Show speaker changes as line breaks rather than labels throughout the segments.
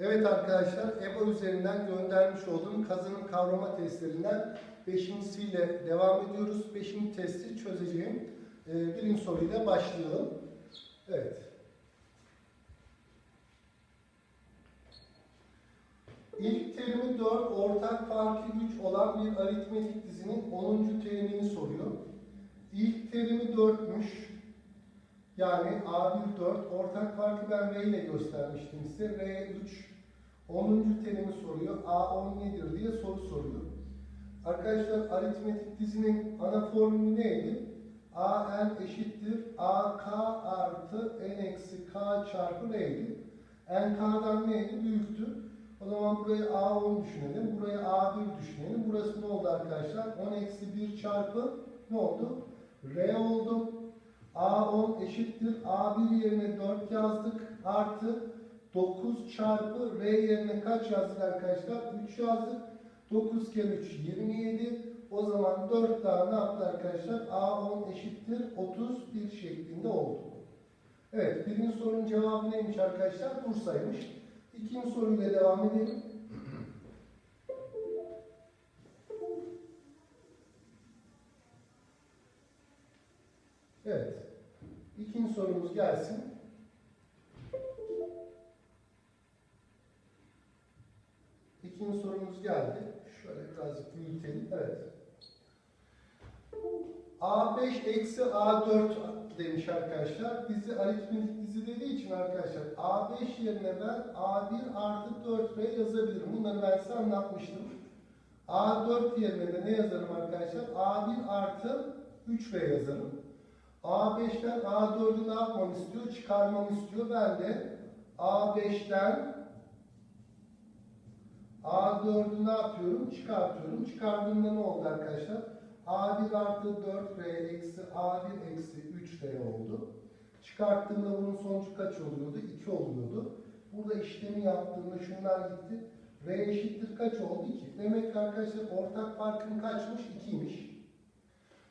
Evet arkadaşlar, EBA üzerinden göndermiş olduğum kazanım kavrama testlerinden beşincisiyle devam ediyoruz. Beşinci testi çözeceğim. Ee, birinci soruyla başlayalım. Evet. İlk terimi 4, ortak farkı 3 olan bir aritmetik dizinin 10. terimini soruyor. İlk terimi 4'müş. Yani A1 4, ortak farkı ben R ile göstermiştim size. R 3, 10. terimi soruyor. A10 nedir diye soru soruyor. Arkadaşlar aritmetik dizinin ana formülü neydi? AN eşittir AK artı N eksi K çarpı R'ydi. NK'dan neydi? Büyüktü. O zaman burayı A10 düşünelim. Burayı A1 düşünelim. Burası ne oldu arkadaşlar? 10 eksi 1 çarpı ne oldu? R oldu. A10 eşittir. A1 yerine 4 yazdık. Artı 9 çarpı R yerine kaç yazdık arkadaşlar? 3 yazdık. 9 kere 3 27. O zaman 4 daha ne yaptı arkadaşlar? A10 eşittir 31 şeklinde oldu. Evet birinci sorunun cevabı neymiş arkadaşlar? Bursa'ymış. İkinci soruyla devam edelim. İkinci sorumuz gelsin. İkinci sorumuz geldi. Şöyle birazcık büyütelim. Evet. A5 eksi A4 demiş arkadaşlar. Dizi aritmetik dizi dediği için arkadaşlar A5 yerine ben A1 artı 4B yazabilirim. Bunları ben size anlatmıştım. A4 yerine de ne yazarım arkadaşlar? A1 artı 3B yazarım. A5'ten A4'ü ne yapmam istiyor? Çıkarmam istiyor. Ben de A5'ten A4'ü ne yapıyorum? Çıkartıyorum. Çıkardığımda ne oldu arkadaşlar? A1 artı 4B eksi A1 eksi 3B oldu. Çıkarttığımda bunun sonucu kaç oluyordu? 2 oluyordu. Burada işlemi yaptığımda şunlar gitti. R eşittir kaç oldu? 2. Demek ki arkadaşlar ortak farkın kaçmış? 2'ymiş.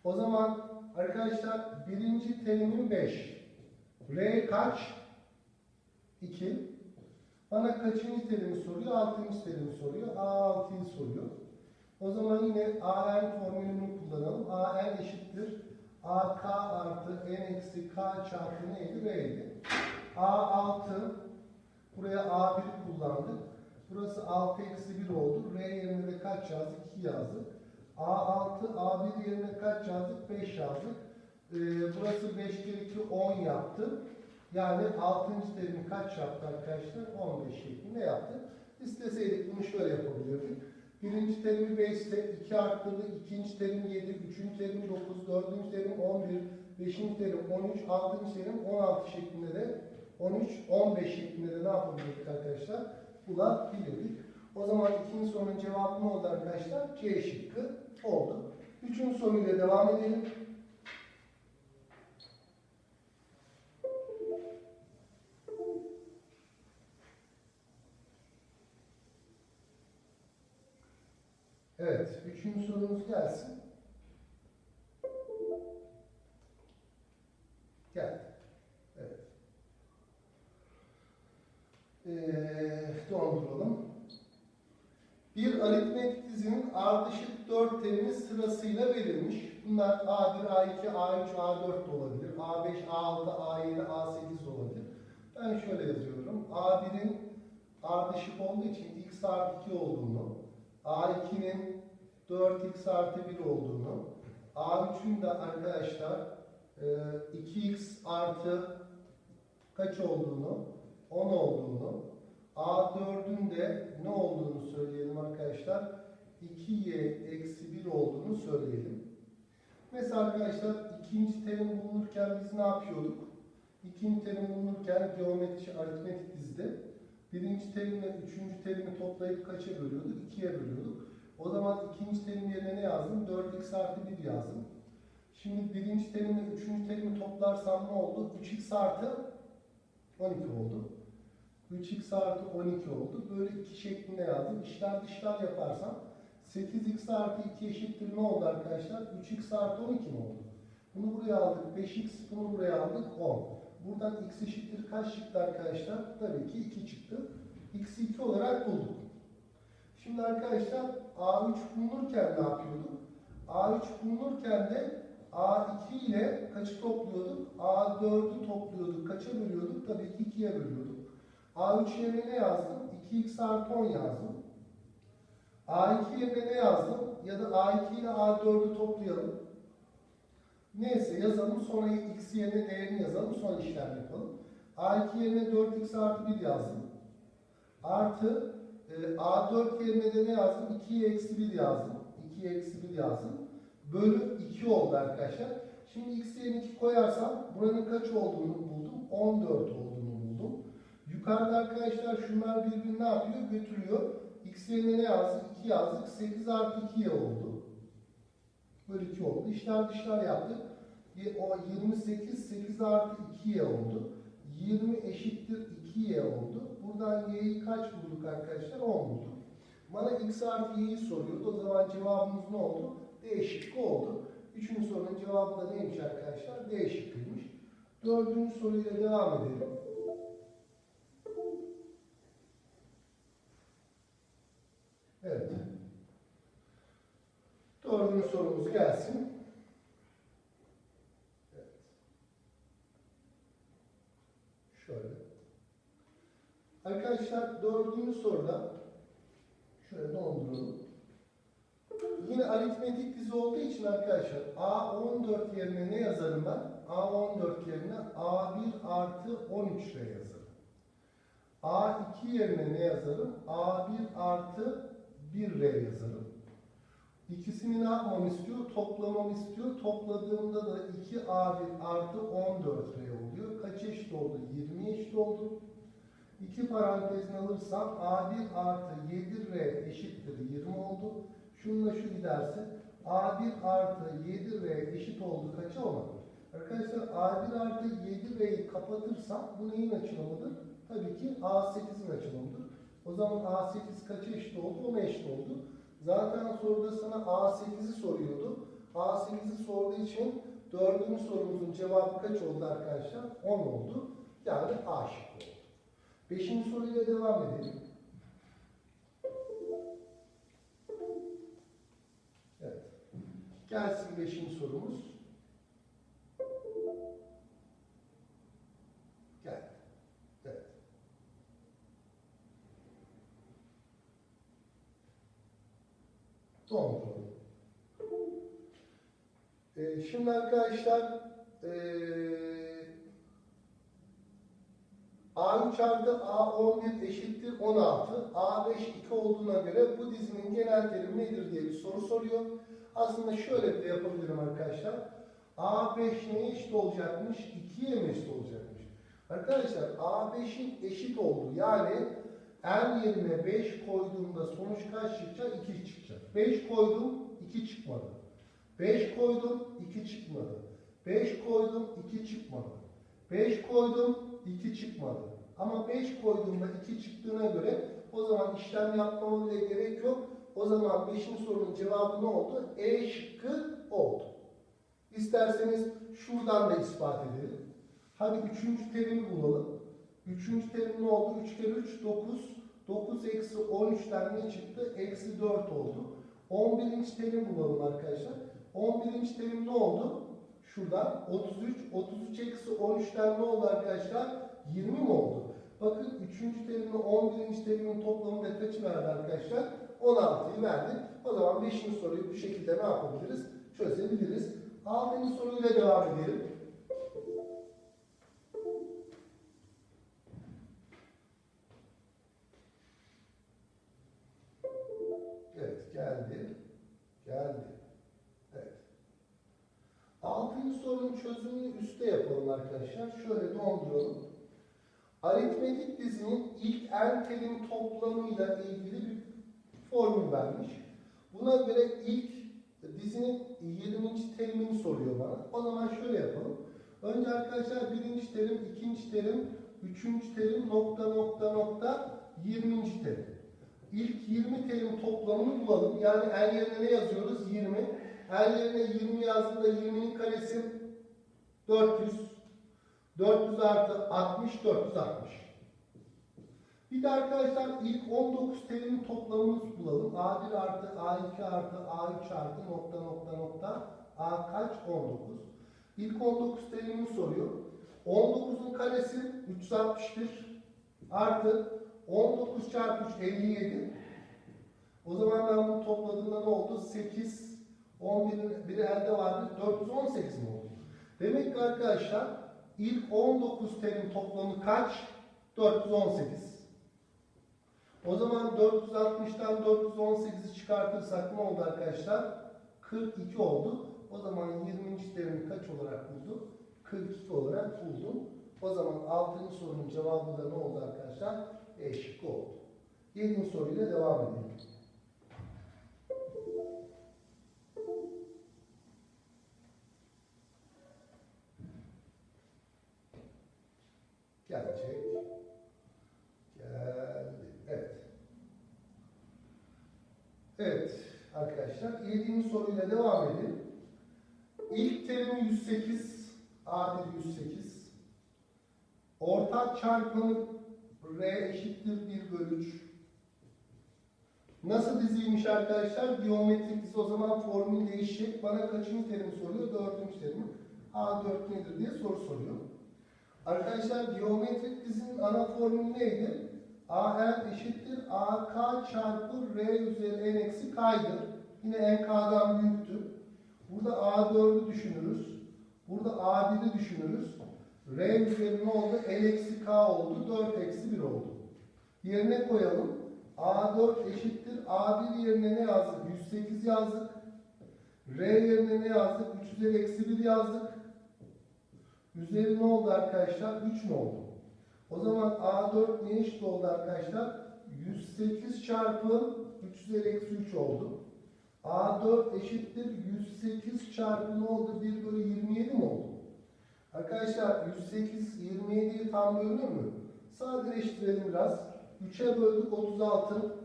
O zaman arkadaşlar birinci terimin 5. R kaç? 2. Bana kaçıncı terimi soruyor? Altıncı terimi soruyor. A6'yı soruyor. O zaman yine AN formülünü kullanalım. AN eşittir. AK artı N eksi K çarpı neydi? R'ydi. A6 buraya A1 kullandık. Burası 6 eksi 1 oldu. R yerine de kaç yazdık? 2 yazdık. A6 A1 yerine kaç yazdık? 5 yazdık. Ee, burası 5 kere 2 10 yaptı. Yani 6. terimi kaç yaptı arkadaşlar? 15 şeklinde yaptı. İsteseydik bunu şöyle yapabilirdik. Birinci terimi 5 ise 2 arttırdı. ikinci terim 7, üçüncü terim 9, dördüncü terim 11, beşinci terim 13, altıncı terim 16 şeklinde de 13, 15 şeklinde de ne yapabilirdik arkadaşlar? Bulabilirdik. O zaman ikinci sorunun cevabı ne oldu arkadaşlar? C şıkkı oldu. Üçüncü soruyla devam edelim. Evet, üçüncü sorumuz gelsin. Bir aritmetik dizinin ardışık dört terimi sırasıyla verilmiş. Bunlar A1, A2, A3, A4 da olabilir. A5, A6, A7, A8 de olabilir. Ben şöyle yazıyorum. A1'in ardışık olduğu için x artı 2 olduğunu, A2'nin 4x artı 1 olduğunu, A3'ün de arkadaşlar e, 2x artı kaç olduğunu, 10 olduğunu, A4'ün de ne olduğunu söyleyelim arkadaşlar. 2y eksi 1 olduğunu söyleyelim. Mesela arkadaşlar ikinci terim bulunurken biz ne yapıyorduk? İkinci terim bulunurken geometri aritmetik dizide birinci terimle üçüncü terimi toplayıp kaça bölüyorduk? 2'ye bölüyorduk. O zaman ikinci terim yerine ne yazdım? 4x artı 1 yazdım. Şimdi birinci terimle üçüncü terimi toplarsam ne oldu? 3x artı 12 oldu. 3x artı 12 oldu. Böyle iki şeklinde yazdım. İşler dışlar yaparsam 8x artı 2 eşittir ne oldu arkadaşlar? 3x artı 12 mi oldu? Bunu buraya aldık 5x, bunu buraya aldık 10. Buradan x eşittir kaç çıktı arkadaşlar? Tabii ki 2 çıktı. x'i 2 olarak bulduk. Şimdi arkadaşlar A3 bulunurken ne yapıyorduk? A3 bulunurken de A2 ile kaçı topluyorduk? A4'ü topluyorduk. Kaça bölüyorduk? Tabii ki 2'ye bölüyorduk. A3 yerine ne yazdım? 2x artı 10 yazdım. A2 yerine ne yazdım? Ya da A2 ile A4'ü toplayalım. Neyse yazalım sonra x yerine değerini yazalım sonra işlem yapalım. A2 yerine 4x artı 1 yazdım. Artı e, A4 yerine de ne yazdım? 2'ye eksi 1 yazdım. 2'ye eksi 1 yazdım. Bölü 2 oldu arkadaşlar. Şimdi x yerine 2 koyarsam buranın kaç olduğunu buldum. 14 olduğunu buldum. Yukarıda arkadaşlar şunlar birbirini ne yapıyor? Götürüyor. X yerine ne yazdık? 2 yazdık. 8 artı 2'ye oldu. Bölü 2 oldu. İşler dışlar yaptık. O 28 8 artı 2'ye oldu. 20 eşittir 2'ye oldu. Buradan y'yi kaç bulduk arkadaşlar? 10 bulduk. Bana x artı y'yi soruyordu. O zaman cevabımız ne oldu? D şıkkı oldu. Üçüncü sorunun cevabı da neymiş arkadaşlar? D şıkkıymış. Dördüncü soruyla devam edelim. Evet. Dördüncü sorumuz gelsin. Evet. Şöyle. Arkadaşlar dördüncü soruda şöyle dolduralım. Yine aritmetik dizi olduğu için arkadaşlar A14 yerine ne yazarım ben? A14 yerine A1 artı 13 ile yazarım. A2 yerine ne yazarım? A1 artı 1 R yazarım. İkisini ne yapmamı istiyor? Toplamamı istiyor. Topladığımda da 2A1 artı 14 R oluyor. Kaç eşit oldu? 20 eşit oldu. İki parantezini alırsam A1 artı 7R eşittir 20 oldu. Şununla şu giderse A1 artı 7R eşit oldu kaça ona? Arkadaşlar A1 artı 7R'yi kapatırsam bu neyin açılımıdır? Tabii ki A8'in açılımıdır. O zaman A8 kaça eşit oldu? 10'a eşit oldu. Zaten soruda sana A8'i soruyordu. A8'i sorduğu için dördüncü sorumuzun cevabı kaç oldu arkadaşlar? 10 oldu. Yani A şıkkı oldu. Beşinci soruyla devam edelim. Evet. Gelsin beşinci sorumuz. Doğru. Ee, şimdi arkadaşlar ee, A3 artı A11 eşittir 16. A5 2 olduğuna göre bu dizinin genel terimi nedir diye bir soru soruyor. Aslında şöyle de yapabilirim arkadaşlar. A5 neye eşit olacakmış? 2'ye mi eşit olacakmış? Arkadaşlar A5'in eşit olduğu yani n yerine 5 koyduğumda sonuç kaç çıkacak? 2 çıkacak. 5 koydum 2 çıkmadı. 5 koydum 2 çıkmadı. 5 koydum 2 çıkmadı. 5 koydum 2 çıkmadı. Ama 5 koyduğumda 2 çıktığına göre o zaman işlem yapmama bile gerek yok. O zaman 5. sorunun cevabı ne oldu? E şıkkı oldu. İsterseniz şuradan da ispat edelim. Hadi 3. terimi bulalım. 3. terim ne oldu? 3 kere 3 9. 9 eksi 13'ten ne çıktı? Eksi 4 oldu. 11. terim bulalım arkadaşlar. 11. terim ne oldu? Şuradan 33. 33 eksi 13'ten ne oldu arkadaşlar? 20 mi oldu? Bakın 3. terimle 11. terimin toplamı da kaçı verdi arkadaşlar? 16'yı verdi. O zaman 5. soruyu bu şekilde ne yapabiliriz? Çözebiliriz. 6. soruyla devam edelim. Sorunun çözümünü üstte yapalım arkadaşlar. Şöyle dolduralım. Aritmetik dizinin ilk en terim toplamıyla ilgili bir formül vermiş. Buna göre ilk dizinin 20. terimini soruyor bana. O zaman şöyle yapalım. Önce arkadaşlar birinci terim, ikinci terim, üçüncü terim, nokta nokta nokta, 20. terim. İlk 20 terim toplamını bulalım. Yani en yerine ne yazıyoruz? 20. En yerine 20 yazdığında 20'nin karesi 400. 400 artı 60, 460. Bir de arkadaşlar ilk 19 terimin toplamını bulalım. A1 artı A2 artı A3 artı nokta nokta nokta A kaç? 19. İlk 19 terimini soruyor. 19'un karesi 361 artı 19 çarpı 3 57. O zaman ben bunu topladığımda ne oldu? 8, 11'in biri elde vardı. 418 mi oldu? Demek ki arkadaşlar ilk 19 terim toplamı kaç? 418. O zaman 460'tan 418'i çıkartırsak ne oldu arkadaşlar? 42 oldu. O zaman 20. terimi kaç olarak bulduk? 42 olarak buldum. O zaman 6. sorunun cevabı da ne oldu arkadaşlar? E oldu. 7. soruyla devam edelim. Gelecek. Geldi. Evet. Evet arkadaşlar. Yediğimiz soruyla devam edelim. İlk terimi 108. A1 108. Ortak çarpanı R eşittir 1 bölü 3. Nasıl diziymiş arkadaşlar? Geometrik dizi o zaman formül değişecek. Bana kaçıncı terim soruyor? Dördüncü terim. A4 nedir diye soru soruyor. Arkadaşlar geometrik dizinin ana formülü neydi? AN eşittir AK çarpı R üzeri N eksi K'ydı. Yine NK'dan büyüktü. Burada A4'ü düşünürüz. Burada A1'i düşünürüz. R üzeri ne oldu? N eksi K oldu. 4 eksi 1 oldu. Yerine koyalım. A4 eşittir. A1 yerine ne yazdık? 108 yazdık. R yerine ne yazdık? 3 üzeri eksi 1 yazdık. Üzeri ne oldu arkadaşlar? 3 mü oldu? O zaman A4 ne eşit oldu arkadaşlar? 108 çarpı 3 üzeri eksi 3 oldu. A4 eşittir 108 çarpı ne oldu? 1 bölü 27 mi oldu? Arkadaşlar 108 27'yi tam bölünür mü? Sadeleştirelim biraz. 3'e böldük 36.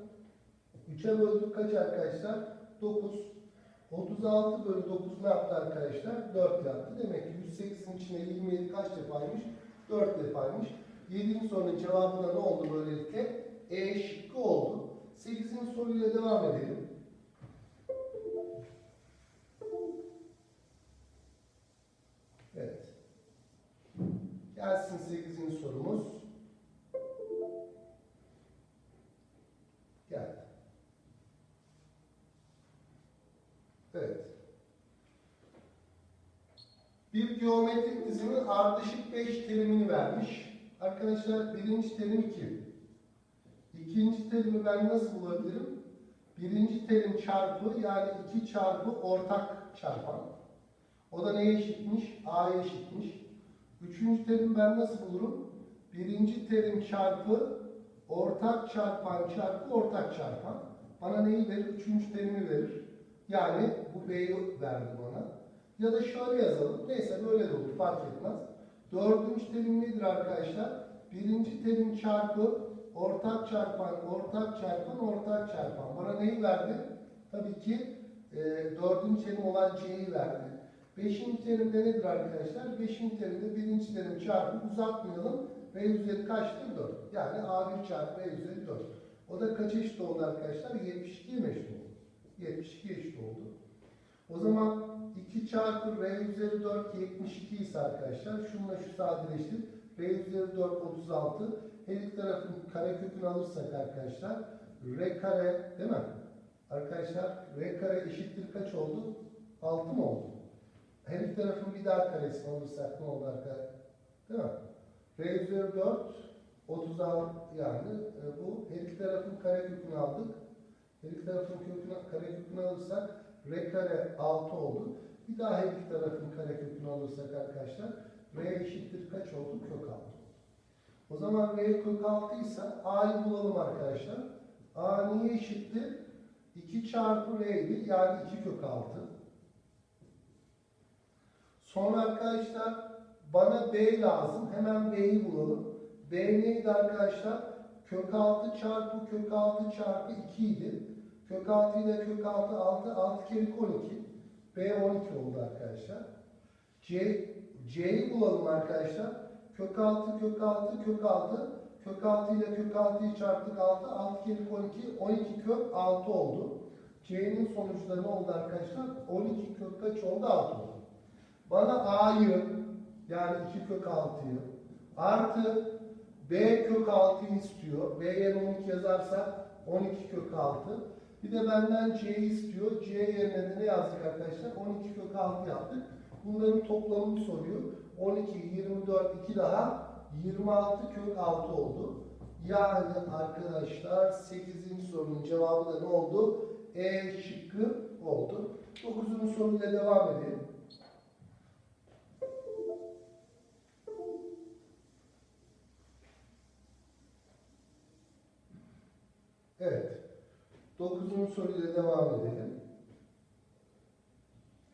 3'e böldük kaç arkadaşlar? 9. 36 bölü 9 ne yaptı arkadaşlar? 4 yaptı. Demek ki 108'in içine 27 kaç defaymış? 4 defaymış. 7. sorunun cevabı da ne oldu böylelikle? Bir geometrik dizinin ardışık 5 terimini vermiş. Arkadaşlar birinci terim 2. İkinci terimi ben nasıl bulabilirim? Birinci terim çarpı yani 2 çarpı ortak çarpan. O da neye eşitmiş? A'ya eşitmiş. Üçüncü terim ben nasıl bulurum? Birinci terim çarpı ortak çarpan çarpı ortak çarpan. Bana neyi verir? Üçüncü terimi verir. Yani bu B'yi verdi bana. Ya da şöyle yazalım. Neyse böyle de olur fark etmez. Dördüncü terim nedir arkadaşlar? Birinci terim çarpı ortak çarpan, ortak çarpan, ortak çarpan. Bana neyi verdi? Tabii ki e, dördüncü terim olan C'yi verdi. Beşinci terimde nedir arkadaşlar? Beşinci terimde birinci terim çarpı uzatmayalım. R üzeri kaçtır? 4. Yani A1 çarpı R üzeri 4. O da kaç eşit oldu arkadaşlar? 72'ye mi eşit oldu? 72 eşit oldu. O zaman 2 çarpı R üzeri 4 72 ise arkadaşlar şununla şu sadeleştir. R üzeri 4 36. Her iki tarafın kare kökünü alırsak arkadaşlar R kare değil mi? Arkadaşlar R kare eşittir kaç oldu? 6 mı oldu? Her iki tarafın bir daha karesini alırsak ne oldu arkadaşlar? Değil mi? R üzeri 4 36 yani e, bu her iki tarafın kare kökünü aldık. Her iki tarafın kökünü, kare kökünü alırsak R kare 6 oldu. Bir daha her iki tarafın kare kökünü alırsak arkadaşlar R eşittir kaç oldu? Kök 6 oldu. O zaman R kök 6 ise A'yı bulalım arkadaşlar. A niye eşittir? 2 çarpı R'ydi yani 2 kök 6. Sonra arkadaşlar bana B lazım. Hemen B'yi bulalım. B neydi arkadaşlar? Kök 6 çarpı kök 6 çarpı 2 idi. Kök 6 ile kök 6 6 6 kere 12. B 12 oldu arkadaşlar. C C'yi bulalım arkadaşlar. Kök 6 kök 6 kök 6 Kök 6 ile kök 6'yı çarptık 6. 6 kere 12. 12 kök 6 oldu. C'nin sonuçları ne oldu arkadaşlar? 12 kök kaç oldu? 6 oldu. Bana A'yı yani 2 kök 6'yı artı B kök 6'yı istiyor. B yerine 12 yazarsa 12 kök 6. Bir de benden C'yi istiyor. C yerine de ne yazdık arkadaşlar? 12 kök 6 yaptık. Bunların toplamını soruyor. 12, 24, 2 daha 26 kök 6 oldu. Yani arkadaşlar 8. sorunun cevabı da ne oldu? E şıkkı oldu. 9. soruyla devam edelim. Dokuzuncu soruyla devam edelim.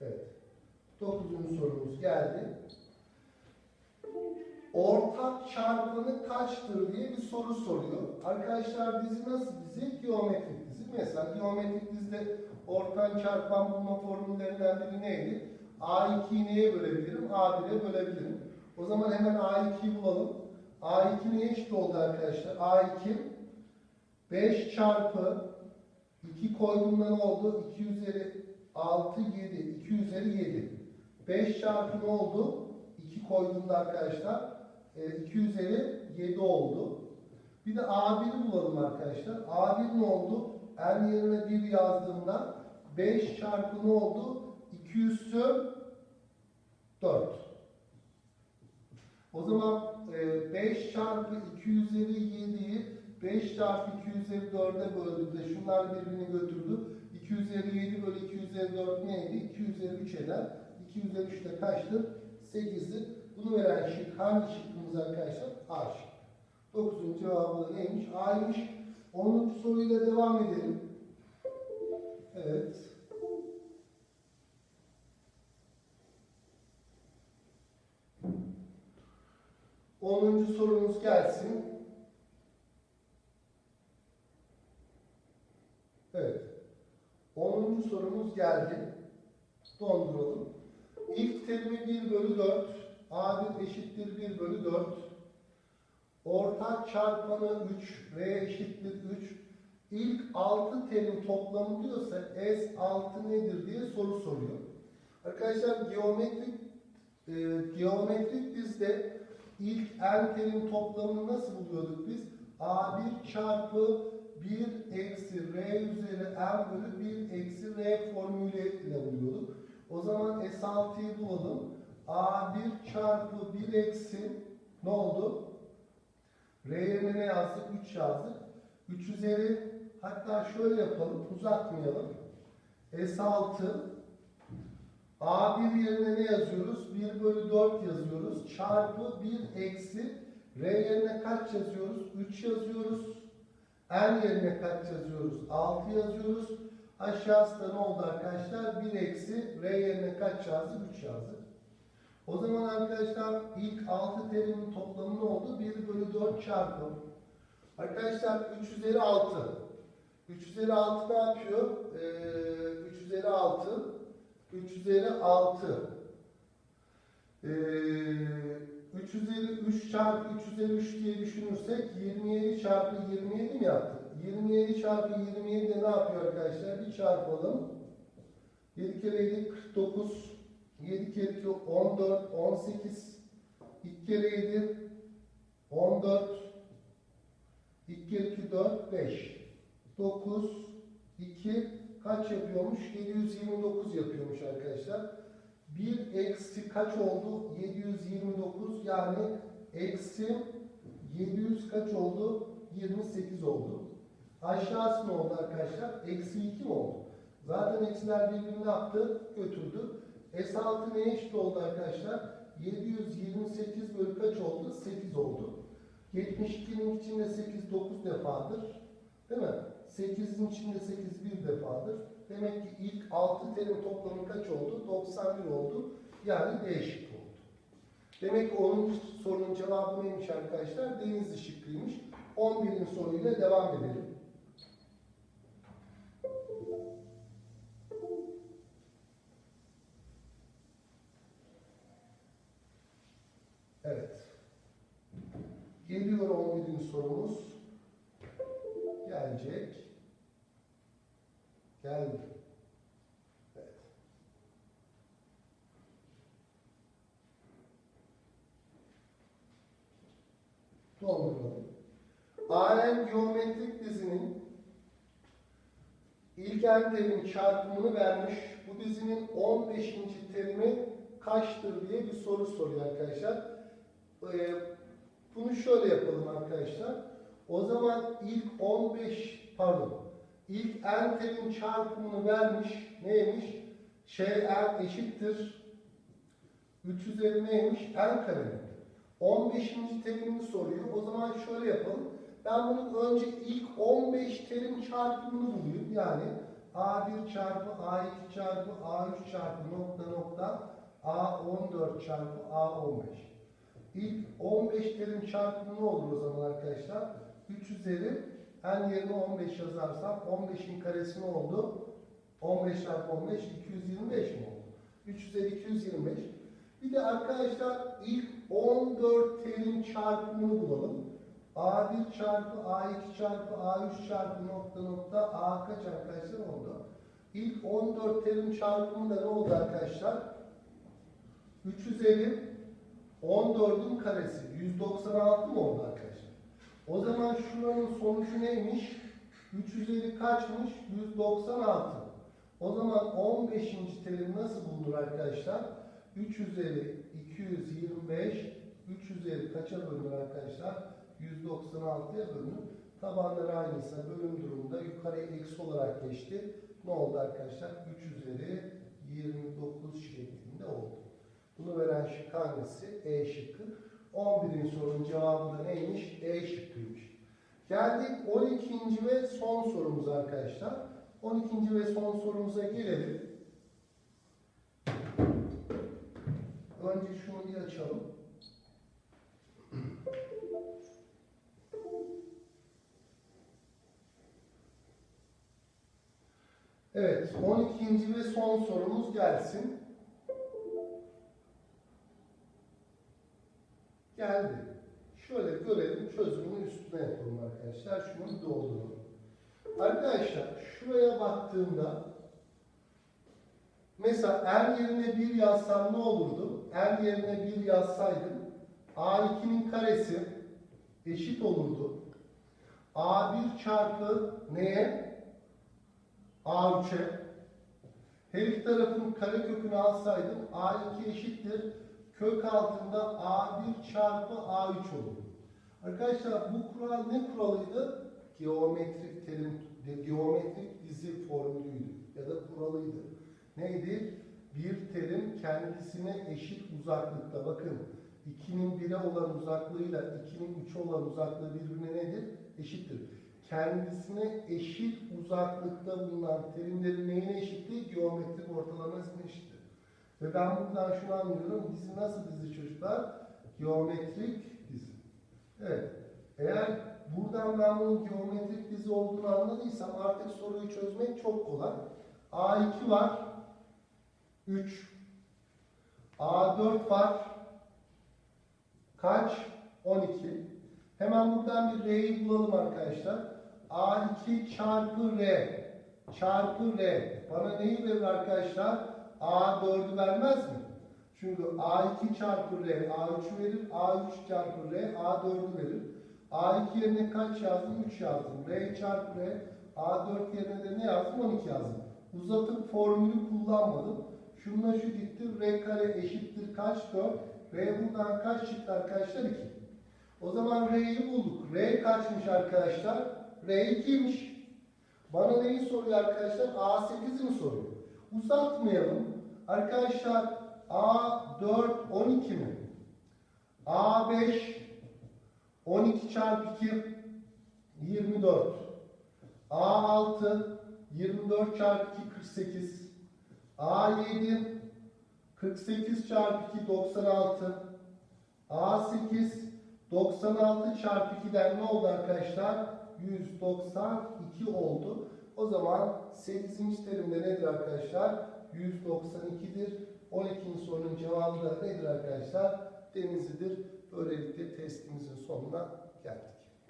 Evet. Dokuzuncu sorumuz geldi. Ortak çarpanı kaçtır diye bir soru soruyor. Arkadaşlar dizi nasıl dizi? Geometrik dizi. Mesela geometrik dizide ortak çarpan bulma formüllerinden biri neydi? A2'yi neye bölebilirim? A1'e bölebilirim. O zaman hemen A2'yi bulalım. A2 neye eşit oldu arkadaşlar? A2 5 çarpı 2 koyduğumda ne oldu? 2 üzeri 6, 7. 2 üzeri 7. 5 çarpı ne oldu? 2 koyduğumda arkadaşlar 2 üzeri 7 oldu. Bir de A1'i bulalım arkadaşlar. A1 ne oldu? En yerine 1 yazdığımda 5 çarpı ne oldu? 2 üssü 4. O zaman 5 çarpı 2 üzeri 7'yi 5 çarpı 2 üzeri 4'e böldüğümde şunlar birbirini götürdü. 2 üzeri 7 bölü 2 üzeri 4 neydi? 2 üzeri 3 eder. 2 üzeri 3 de kaçtır? 8'dir. Bunu veren şık hangi şıkkımız arkadaşlar? A şık. 9'un cevabı da neymiş? A'ymış. 10. soruyla devam edelim. Evet. Onuncu sorumuz gelsin. 10. sorumuz geldi. Donduralım. İlk terimi 1 bölü 4. A1 eşittir 1 bölü 4. Ortak çarpanı 3. R eşittir 3. İlk 6 terim toplamı diyorsa S6 nedir diye soru soruyor. Arkadaşlar geometrik e, geometrik dizde ilk n terim toplamını nasıl buluyorduk biz? A1 çarpı 1 eksi r üzeri n bölü 1 eksi r formülüyle buluyorduk. O zaman S6'yı bulalım. A1 çarpı 1 eksi ne oldu? R yerine ne yazdık? 3 yazdık. 3 üzeri hatta şöyle yapalım uzatmayalım. S6 A1 yerine ne yazıyoruz? 1 bölü 4 yazıyoruz. Çarpı 1 eksi R yerine kaç yazıyoruz? 3 yazıyoruz. N yerine kaç yazıyoruz? 6 yazıyoruz. Aşağısı da ne oldu arkadaşlar? 1 eksi R yerine kaç yazdık? 3 yazdık. O zaman arkadaşlar ilk 6 terimin toplamı ne oldu? 1 bölü 4 çarpı. Arkadaşlar 3 üzeri 6. 3 üzeri 6 ne yapıyor? Ee, 3 üzeri 6. 3 üzeri 6. Ee, 3 üzeri 3 çarpı 3 üzeri 3 diye düşünürsek 27 çarpı 27 mi yaptık? 27 çarpı 27 de ne yapıyor arkadaşlar? Bir çarpalım. 7 kere 7 49. 7 kere 2 14, 18. 2 kere 7 14. 2 kere 2 4, 5. 9, 2 kaç yapıyormuş? 729 yapıyormuş arkadaşlar. 1 eksi kaç oldu? 729 yani eksi 700 kaç oldu? 28 oldu. Aşağısı ne oldu arkadaşlar? Eksi 2 mi oldu? Zaten eksiler birbirini yaptı? Götürdü. S6 neye eşit oldu arkadaşlar? 728 bölü kaç oldu? 8 oldu. 72'nin içinde 8 9 defadır. Değil mi? 8'in içinde 8 bir defadır. Demek ki ilk 6 terim toplamı kaç oldu? 91 oldu. Yani D şıkkı oldu. Demek ki 10. sorunun cevabı neymiş arkadaşlar? Denizli şıkkıymış. 11. soruyla devam edelim. Evet. 7. Geliyor 11. sorumuz. Gelecek. Geldi. Evet. Dolduralım. AN geometrik dizinin ilk en terim çarpımını vermiş. Bu dizinin 15. terimi kaçtır diye bir soru soruyor arkadaşlar. Ee, bunu şöyle yapalım arkadaşlar. O zaman ilk 15 pardon ilk en terim çarpımını vermiş. Neymiş? Şey en eşittir. 3 üzeri neymiş? En kare. 15. terimini soruyor. O zaman şöyle yapalım. Ben bunun önce ilk 15 terim çarpımını bulayım. Yani A1 çarpı A2 çarpı A3 çarpı nokta nokta A14 çarpı A15. İlk 15 terim çarpımı ne olur o zaman arkadaşlar? 3 üzeri en yerine 15 yazarsam 15'in karesi ne oldu? 15 çarpı 15 225 mi oldu? 3 üzeri 225. Bir de arkadaşlar ilk 14 terim çarpımını bulalım. A1 çarpı A2 çarpı A3 çarpı nokta nokta A kaç arkadaşlar oldu? İlk 14 terim çarpımı ne oldu arkadaşlar? 3 üzeri 14'ün karesi 196 mı oldu arkadaşlar? O zaman şuranın sonucu neymiş? 3 üzeri kaçmış? 196. O zaman 15. terim nasıl bulunur arkadaşlar? 3 üzeri 225 3 üzeri kaça bölünür arkadaşlar? 196'ya bölünür. Tabanları aynıysa bölüm durumunda yukarıya eksi olarak geçti. Ne oldu arkadaşlar? 3 üzeri 29 şeklinde oldu. Bunu veren şık hangisi? E şıkkı. 11. sorunun cevabı da neymiş? E şıkkıymış. Geldik 12. ve son sorumuza arkadaşlar. 12. ve son sorumuza gelelim. Evet, 12. ve son sorumuz gelsin. Geldi. Şöyle görelim, çözümünü üstüne yapalım arkadaşlar. Şunu bir dolduralım. Arkadaşlar, şuraya baktığımda mesela er yerine 1 yazsam ne olurdu? Er yerine 1 yazsaydım A2'nin karesi eşit olurdu. A1 çarpı neye? A3'e. Her iki tarafın karekökünü alsaydım A2 eşittir. Kök altında A1 çarpı A3 olur. Arkadaşlar bu kural ne kuralıydı? Geometrik terim, geometrik dizi formülüydü ya da kuralıydı. Neydi? Bir terim kendisine eşit uzaklıkta. Bakın 2'nin 1'e olan uzaklığıyla 2'nin 3'e olan uzaklığı birbirine nedir? Eşittir. Kendisine eşit uzaklıkta bulunan terimlerin neyine eşitti? Geometrik ortalamasına eşittir. Ve ben buradan şunu anlıyorum. Dizi nasıl dizi çocuklar? Geometrik dizi. Evet. Eğer buradan ben bunun geometrik dizi olduğunu anladıysam artık soruyu çözmek çok kolay. A2 var. 3. A4 var. Kaç? 12. Hemen buradan bir R'yi bulalım arkadaşlar. A2 çarpı R çarpı R bana neyi verir arkadaşlar? A4'ü vermez mi? Çünkü A2 çarpı R A3 verir. A3 çarpı R A4'ü verir. A2 yerine kaç yazdım? 3 yazdım. R çarpı R A4 yerine de ne yazdım? 12 yazdım. Uzatıp formülü kullanmadım. Şununla şu gitti. R kare eşittir kaç? 4. R buradan kaç çıktı arkadaşlar? 2. O zaman R'yi bulduk. R kaçmış arkadaşlar? R 2'ymiş. Bana neyi soruyor arkadaşlar? A8'i mi soruyor? Uzatmayalım. Arkadaşlar A4 12 mi? A5 12 çarpı 2 24. A6 24 çarpı 2 48. A7 48 çarpı 2 96. A8 96 çarpı 2'den ne oldu arkadaşlar? 192 oldu. O zaman 8. terimde nedir arkadaşlar? 192'dir. 12. sorunun cevabı da nedir arkadaşlar? Denizli'dir. Böylelikle testimizin sonuna Gel.